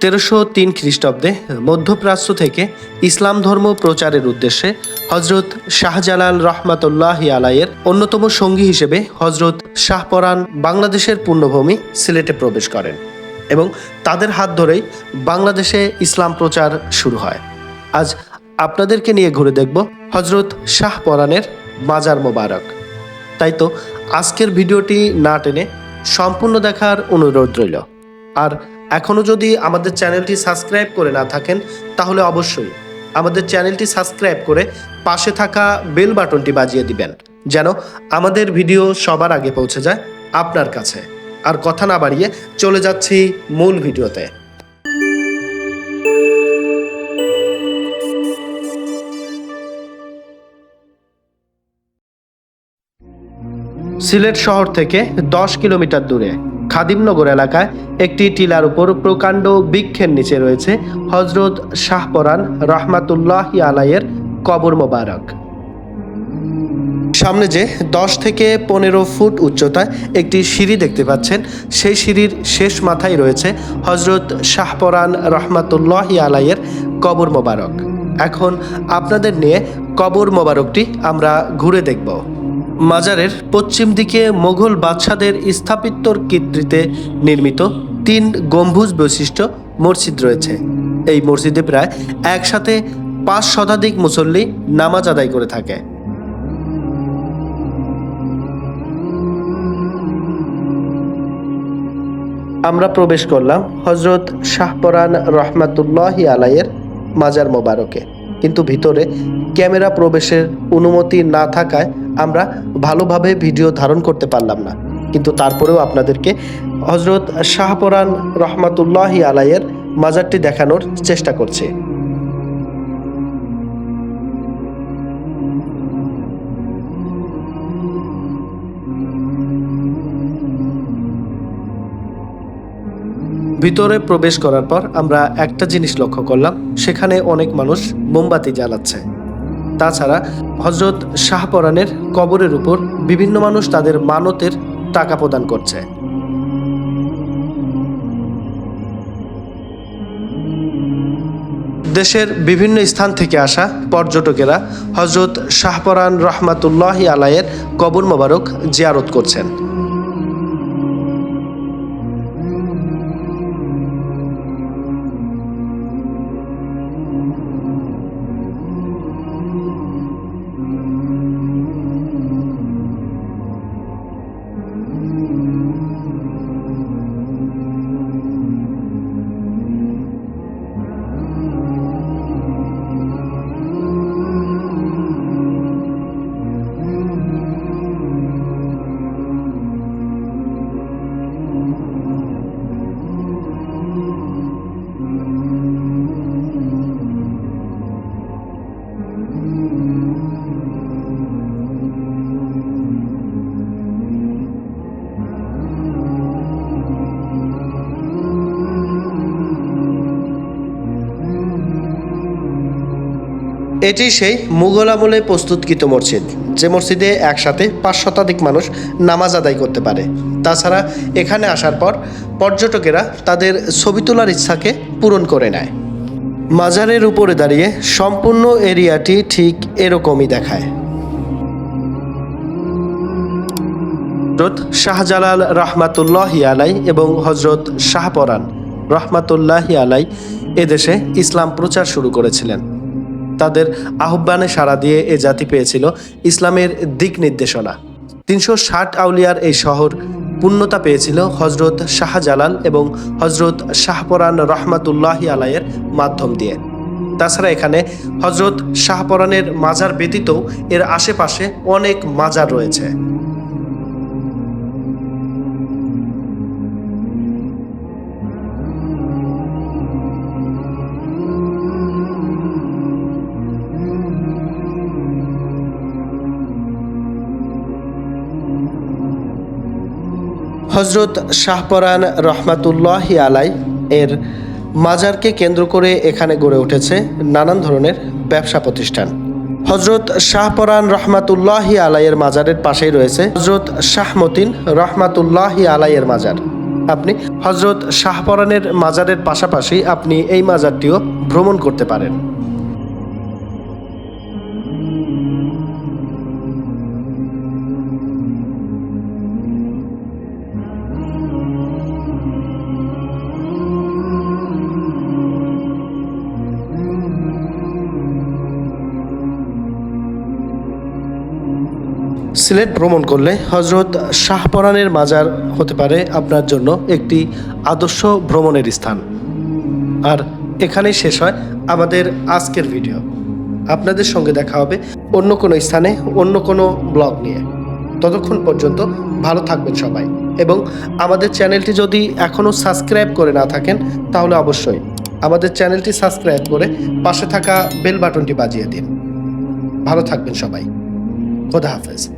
তেরোশো তিন খ্রিস্টাব্দে মধ্যপ্রাচ্য থেকে ইসলাম ধর্ম প্রচারের উদ্দেশ্যে হজরত শাহজালাল রহমাতুল্লাহ আলাইয়ের অন্যতম সঙ্গী হিসেবে হজরত শাহপরান বাংলাদেশের পূর্ণভূমি সিলেটে প্রবেশ করেন এবং তাদের হাত ধরেই বাংলাদেশে ইসলাম প্রচার শুরু হয়। আজ আপনাদেরকে নিয়ে ঘুরে দেখব হজরত শাহপরানের মাজার মোবারক। তাই তো আজকের ভিডিওটি না টেনে সম্পূর্ণ দেখার অনুরোধ রইল। আর এখনও যদি আমাদের চ্যানেলটি সাবস্ক্রাইব করে না থাকেন, তাহলে অবশ্যই আমাদের চ্যানেলটি সাবস্ক্রাইব করে পাশে থাকা বেল বাটনটি বাজিয়ে দিবেন, যেন আমাদের ভিডিও সবার আগে পৌঁছে যায় আপনার কাছে। আর কথা না বাড়িয়ে চলে যাচ্ছি মূল ভিডিওতে। সিলেট শহর থেকে দশ কিলোমিটার দূরে খাদিমনগর এলাকায় একটি টিলার উপর প্রকাণ্ড বৃক্ষের নিচে রয়েছে হজরত শাহপরান রহমাতুল্লাহ আলাইয়ের কবর মোবারক। সামনে যে দশ থেকে পনেরো ফুট উচ্চতায় একটি সিঁড়ি দেখতে পাচ্ছেন, সেই সিঁড়ির শেষ মাথায় রয়েছে হজরত শাহপরান রহমাতুল্লাহ আলাইয়ের কবর মোবারক। এখন আপনাদের নিয়ে কবর মোবারকটি আমরা ঘুরে দেখব। মাজারের পশ্চিম দিকে মোঘল বাদশাদের স্থাপিত্যর কীর্তিতে নির্মিত তিন গম্বুজ বৈশিষ্ট্য মসজিদ রয়েছে। এই মসজিদে প্রায় একসাথে পাঁচ শতাধিক মুসল্লি নামাজ আদায় করে থাকে। আমরা প্রবেশ করলাম হজরত শাহপরান রহমাতুল্লাহ আলাইয়ের মাজার মোবারকে। কিন্তু ভিতরে ক্যামেরা প্রবেশের অনুমতি না থাকায় আমরা ভালোভাবে ভিডিও ধারণ করতে পারলাম না। কিন্তু তারপরেও আপনাদেরকে হজরত শাহপরান রহমাতুল্লাহ আলাইয়ের মাজারটি দেখানোর চেষ্টা করছি। ভিতরে প্রবেশ করার পর আমরা একটা জিনিস লক্ষ্য করলাম, সেখানে অনেক মানুষ মোমবাতি জ্বালাচ্ছে। তাছাড়া হজরত শাহপরানের কবরের উপর বিভিন্ন মানুষ তাদের মানতের টাকা প্রদান করছে। দেশের বিভিন্ন স্থান থেকে আসা পর্যটকেরা হজরত শাহপরান রহমাতুল্লাহ আলাইয়ের কবর মোবারক জিয়ারত করছেন। এটি সেই মুঘল আমলে প্রস্তুতকৃত মসজিদ, যে মসজিদে একসাথে পাঁচ শতাধিক মানুষ নামাজ আদায় করতে পারে। তাছাড়া এখানে আসার পর পর্যটকেরা তাদের ছবি তোলার ইচ্ছাকে পূরণ করে নেয়। মাজারের উপরে দাঁড়িয়ে সম্পূর্ণ এরিয়াটি ঠিক এরকমই দেখায়। হজরত শাহজালাল রহমাতুল্লাহ আলাই এবং হজরত শাহপরান রহমাতুল্লাহ আলাই এদেশে ইসলাম প্রচার শুরু করেছিলেন। তাদের আহ্বানে সাড়া দিয়ে এ জাতি পেয়েছিল ইসলামের দিক নির্দেশনা। তিনশো ষাট আউলিয়ার এই শহর পূর্ণতা পেয়েছিল হজরত শাহজালাল এবং হজরত শাহপরান রহমাতুল্লাহ আলাইয়ের মাধ্যম দিয়ে। তাছাড়া এখানে হজরত শাহপরানের মাজার ব্যতীত এর আশেপাশে অনেক মাজার রয়েছে। হজরত শাহপরান রহমাতুল্লাহ আলাই এর মাজারকে কেন্দ্র করে এখানে গড়ে উঠেছে নানান ধরনের ব্যবসা প্রতিষ্ঠান। হজরত শাহপরান রহমাতুল্লাহি আলাইয়ের মাজারের পাশেই রয়েছে হজরত শাহমতিন রহমাতুল্লাহি আলাইয়ের মাজার। আপনি হজরত শাহপরানের মাজারের পাশাপাশি আপনি এই মাজারটিও ভ্রমণ করতে পারেন। সিলেট ভ্রমণ করলে হজরত শাহপরানের মাজার হতে পারে আপনার জন্য একটি আদর্শ ভ্রমণের স্থান। আর এখানেই শেষ হয় আমাদের আজকের ভিডিও। আপনাদের সঙ্গে দেখা হবে অন্য কোনো স্থানে, অন্য কোনো ব্লগ নিয়ে। ততক্ষণ পর্যন্ত ভালো থাকবেন সবাই। এবং আমাদের চ্যানেলটি যদি এখনও সাবস্ক্রাইব করে না থাকেন, তাহলে অবশ্যই আমাদের চ্যানেলটি সাবস্ক্রাইব করে পাশে থাকা বেল বাটনটি বাজিয়ে দিন। ভালো থাকবেন সবাই। খোদা হাফেজ।